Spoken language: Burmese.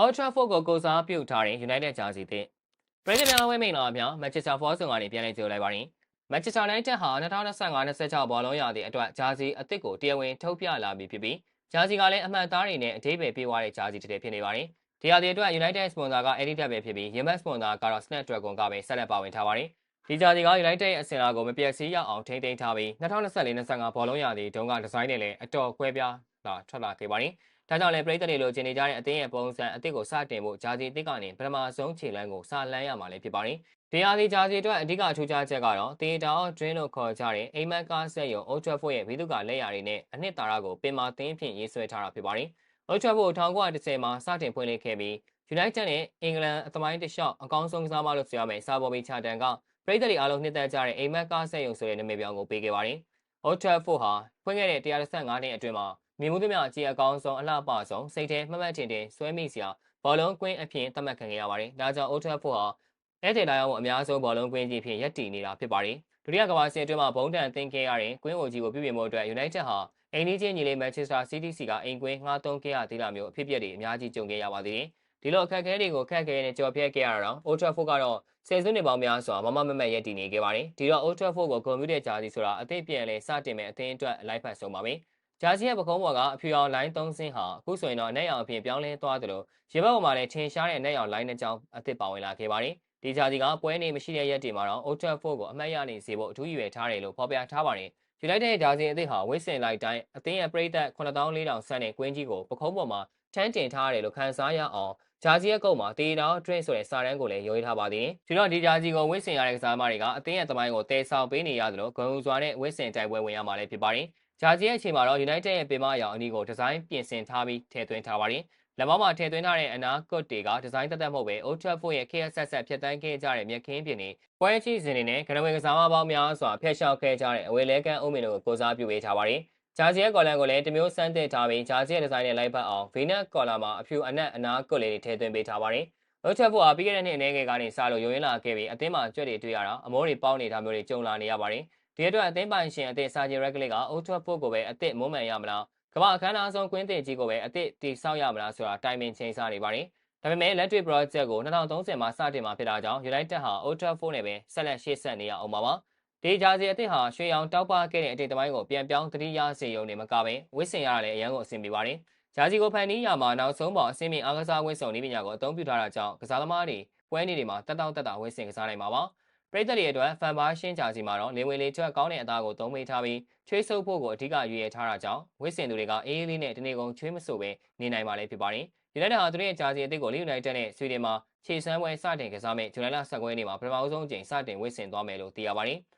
Old Trafford ကိုကိုစားပြုထားတဲ့ United ဂျာစီတင်ပြည်သူများဝဲမိန်လာအပြောင်း Manchester Force ကနေပြန်လည်ကြိုလိုက်ပါရင် Manchester United ဟာ2025-26ဘောလုံးရာသီအတွက်ဂျာစီအသစ်ကိုတရားဝင်ထုတ်ပြလာပြီဖြစ်ပြီးဂျာစီကလည်းအမှန်သားတွေနဲ့အသေးပဲပေးသွားတဲ့ဂျာစီတစ်ထည်ဖြစ်နေပါတယ်။ဒီရာသီအတွက် United sponsor က Adidas ပဲဖြစ်ပြီး Yemen sponsor ကတော့ Snapdragon ကပဲဆက်လက်ပါဝင်ထားပါတယ်။ဒီဂျာစီက United ရဲ့အစင်လာကိုမပြည့်စည်ရအောင်ထိန်းသိမ်းထားပြီး2024-25ဘောလုံးရာသီတုန်းကဒီဇိုင်းနဲ့လည်းအတော်ကွဲပြားလာထွက်လာခဲ့ပါတယ်။ ဒါကြောင့်လည်းပြည်သက်တွေလိုချင်နေကြတဲ့အသင်းရဲ့ပုံစံအသစ်ကိုစတင်ဖို့ဂျာစီအသစ်ကနေပထမဆုံးခြေလှမ်းကိုစလန်းရမှာလည်းဖြစ်ပါတယ်။ဒီအားဒီဂျာစီအတွက်အဓိကထူးခြားချက်ကတော့တေတာအော့ဒရင်းလို့ခေါ်ကြတဲ့အိမ်မက်ကားဆက်ရုံ Old Trafford ရဲ့ဘီသူကလက်ရာတွေနဲ့အနှစ်သာရကိုပင်မာသင်းဖြင့်ရေးဆွဲထားတာဖြစ်ပါတယ်။ Old Trafford 1910မှာစတင်ဖွင့်လှစ်ခဲ့ပြီး United နဲ့အင်္ဂလန်အသမိုင်းတစ်လျှောက်အကောင်းဆုံးကစားမလို့ဆိုရမယ်စာပေါ်ဘီချာတန်ကပြည်သက်တွေအားလုံးနှစ်သက်ကြတဲ့အိမ်မက်ကားဆက်ရုံဆိုတဲ့နာမည်ပြောင်းကိုပေးခဲ့ပါတယ်။ Old Trafford ဟာဖွင့်ခဲ့တဲ့135နှစ်အတွင်းမှာမြင်မှုသမျှအကြီးအကောင်းဆုံးအလှပဆုံးစိတ်ထဲမှတ်မှတ်ထင်ထင်ဆွဲမိစရာဘောလုံးကွင်းအဖြစ်သတ်မှတ်ခံခဲ့ရပါတယ်။ဒါကြောင့် Old Trafford ဟာအဲ့ဒီတိုင်းအောင်အများဆုံးဘောလုံးကွင်းကြီးဖြင့်ရပ်တည်နေတာဖြစ်ပါတယ်။ဒုတိယကမ္ဘာစစ်အတွင်းမှာဘုံတန်သင်ခဲ့ရတဲ့ကွင်းအိုကြီးကိုပြုပြင်ဖို့အတွက် United ဟာအိမ်နီးချင်းညီလေး Manchester City စီကအိမ်ကွင်းငှားသုံးခဲ့ရသေးတာမျိုးအဖြစ်အပျက်တွေအများကြီးကြုံခဲ့ရပါသေးတယ်။ ဒီလိုအခက်အခဲတွေကိုခက်ခဲနဲ့ကြော်ဖြတ်ခဲ့ရတော့ Old Trafford ကတော့ဆယ်စုနှစ်ပေါင်းများစွာမမမမတ်ရပ်တည်နေခဲ့ပါတယ်။ဒီတော့ Old Trafford ကိုကွန်ပျူတာဂျာစီဆိုတာအသိပြန်လဲစတင်မဲ့အသင်းအတွက်အလိုက်ဖတ်ဆုံးပါပဲ။ဂျာစီရဲ့ပကုံးပေါ်ကအဖြူရောင်လိုင်း3ဆင်းဟာအခုဆိုရင်တော့အနက်ရောင်အဖြစ်ပြောင်းလဲသွားတယ်လို့ရေဘက်ပေါ်မှာလည်းထင်ရှားတဲ့အနက်ရောင်လိုင်းနှစ်ကြောင်းအသစ်ပါဝင်လာခဲ့ပါတယ်။ဒီဂျာစီကပွဲနေမရှိတဲ့ရက်တွေမှာတော့ Old Trafford ကိုအမှတ်ရနေစေဖို့အထူးရည်ရွယ်ထားတယ်လို့ဖော်ပြထားပါတယ်။ United ရဲ့ဂျာစီအသစ်ဟာဝစ်စင်လိုက်တိုင်းအသင်းရဲ့ပရိသတ်9400ဆန့်တဲ့ကွင်းကြီးကိုပကုံးပေါ်မှာ ထန်းတင်ထားရတယ်လို့ခန်းစားရအောင်ဂျာစီရဲ့ကုတ်မှာတေတောင် drink ဆိုတဲ့စာတန်းကိုလည်းရိုးထားပါသေးတယ်။ဒီတော့ဒီဂျာစီကိုဝစ်စင်ရတဲ့ကစားသမားတွေကအသင်းရဲ့သမိုင်းကိုတည်ဆောက်ပေးနေရသလိုဂုဏ်ယူစွာနဲ့ဝစ်စင်တိုက်ပွဲဝင်ရမှာလည်းဖြစ်ပါတယ်။ဂျာစီရဲ့အချိန်မှာတော့ United ရဲ့ပင်မအရောင်အနီးကိုဒီဇိုင်းပြင်ဆင်ထားပြီးထည့်သွင်းထားပါတယ်။လက်မောင်းမှာထည့်သွင်းထားတဲ့အနာကွတ်တွေကဒီဇိုင်းတက်တက်မဟုတ်ပဲ Old Trafford ရဲ့ KSS ဖြတ်တန်းခဲ့ကြတဲ့မြက်ခင်းပြင်တွေပွဲချီစဉ်တွေနဲ့ကနဝေကစားမပေါင်းများစွာဖျက်ရှောက်ခဲ့ကြတဲ့အဝေလဲကန်အုံးမင်တို့ကိုကိုစားပြုပေးထားပါတယ်။ ဂျာစီရဲ့ကော်လန်ကိုလည်းတမျိုးစမ်းသစ်ထားပြီးဂျာစီရဲ့ဒီဇိုင်းနဲ့လိုက်ပတ်အောင်ဗီနက်ကော်လာမှာအဖြူအနက်အနာကွတ်လေးတွေထည့်သွင်းပေးထားပါတယ်။လောချက်ဖို့ဟာပြီးခဲ့တဲ့နှစ်အနေငယ်ကနေစလို့ရုံရင်းလာခဲ့ပြီးအသင်းမှာကြွက်တွေတွေ့ရတာအမိုးတွေပေါင်းနေတာမျိုးတွေကြုံလာနေရပါတယ်။ဒီအတွက်အသင်းပိုင်ရှင်အသင်းစာချင်းရက်ကလေးက Old Trafford ကိုပဲအသစ်မုံမှန်ရမလားကမ္ဘာအခမ်းအနားဆုံးကွင်းတင်ကြီးကိုပဲအသစ်တည်ဆောက်ရမလားဆိုတာတိုင်ပင်ချိန်ဆနေပါတယ်။ဒါပေမဲ့လက်တွေ့ project ကို2030မှာစတင်မှာဖြစ်တာကြောင့် United ဟာ Old Trafford နဲ့ပဲဆက်လက်ရှေ့ဆက်နေရအောင်ပါပါ။ ဒီဂျာစီအသစ်ဟာရွှေရောင်တောက်ပခဲ့တဲ့အတိတ်သမိုင်းကိုပြန်ပြောင်းတတိယစေရုံနဲ့မကပဲဝစ်စင်ရတာလည်းအရန်ကိုအဆင်ပြေပါတယ်။ဂျာစီကိုဖန်တီးရမှာနောက်ဆုံးပေါ်အဆင့်မြင့်အားကစားဝစ်စုံနည်းပညာကိုအသုံးပြုထားတာကြောင့်ကစားသမားတွေပွဲနေတွေမှာတက်တောက်တက်တာဝစ်စင်ကစားနိုင်မှာပါ။ပရိသတ်တွေအတွက်ဖန်ပါရှင်းဂျာစီမှာတော့လေဝင်လေထွက်ကောင်းတဲ့အသားကိုသုံးပေးထားပြီးချွေးဆုပ်ဖို့ကိုအဓိကရွေးရထားတာကြောင့်ဝစ်စင်သူတွေကအေးအေးလေးနဲ့တနေ့ကုန်ချွေးမဆိုပဲနေနိုင်ပါလေဖြစ်ပါတယ်။ United ဟာသူတို့ရဲ့ဂျာစီအသစ်ကို United နဲ့ဆွီဒင်မှာခြေစမ်းပွဲစတင်ကစားမဲ့ဇူလိုင်လ19ရက်နေ့မှာပထမဆုံးအကြိမ်စတင်ဝစ်စင်သွားမယ်လို့သိရပါတယ်။